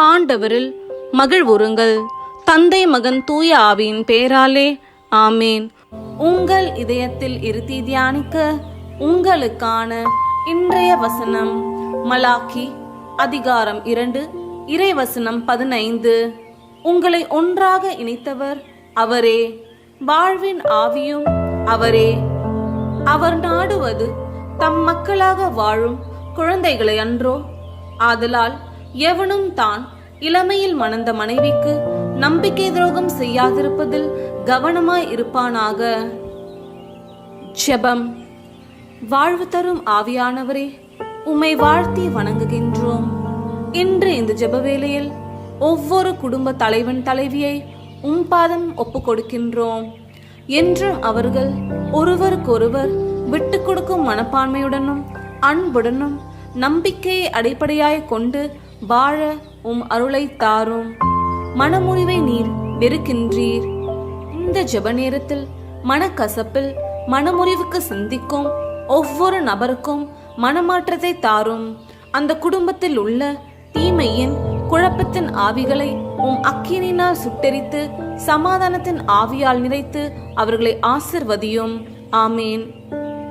ஆண்டவரில் மகிழ்வுறுங்கள் தந்தை மகன் தூய ஆவியின் பேராலே ஆமேன். உங்கள் இதயத்தில் இருத்தி தியானிக்க உங்களுக்கான இன்றைய வசனம் மலாக்கி அதிகாரம் இரண்டு இறைவசனம் பதினைந்து. உங்களை ஒன்றாக இணைத்தவர் அவரே. வாழ்வின் ஆவியும் அவரே. அவர் நாடுவது தம் மக்களாக வாழும் குழந்தைகளை அன்றோ. ஆதலால் எவனும் தான் இளமையில் மணந்த மனைவிக்கு நம்பிக்கை துரோகம் செய்யாதிருப்பதில் கவனமாய் இருப்பானாக? ஜெபம். வாழ்வு தரும் ஆவியானவரே உம்மை வாழ்த்தி வணங்குகின்றோம். இன்று இந்த ஜெப வேளையில் ஒவ்வொரு குடும்ப தலைவன் தலைவியை உம் பாதம் ஒப்புக் கொடுக்கின்றோம். என்றும் அவர்கள் ஒருவருக்கொருவர் விட்டு கொடுக்கும் மனப்பான்மையுடனும் அன்புடனும் நம்பிக்கையை அடிப்படையாய் கொண்டு வாழ உம் அருளை தாரும். மனமுறிவை நீர் வெறுக்கின்றீர். இந்த ஜெப நேரத்தில் மனக்கசப்பில் மனமுறிவுக்கு சிந்திக்கும் ஒவ்வொரு நபருக்கும் மனமாற்றத்தை தாரும். அந்த குடும்பத்தில் உள்ள தீமையின் குழப்பத்தின் ஆவிகளை உம் அக்கினினால் சுட்டெரித்து சமாதானத்தின் ஆவியால் நிறைத்து அவர்களை ஆசிர்வதியும். ஆமேன்.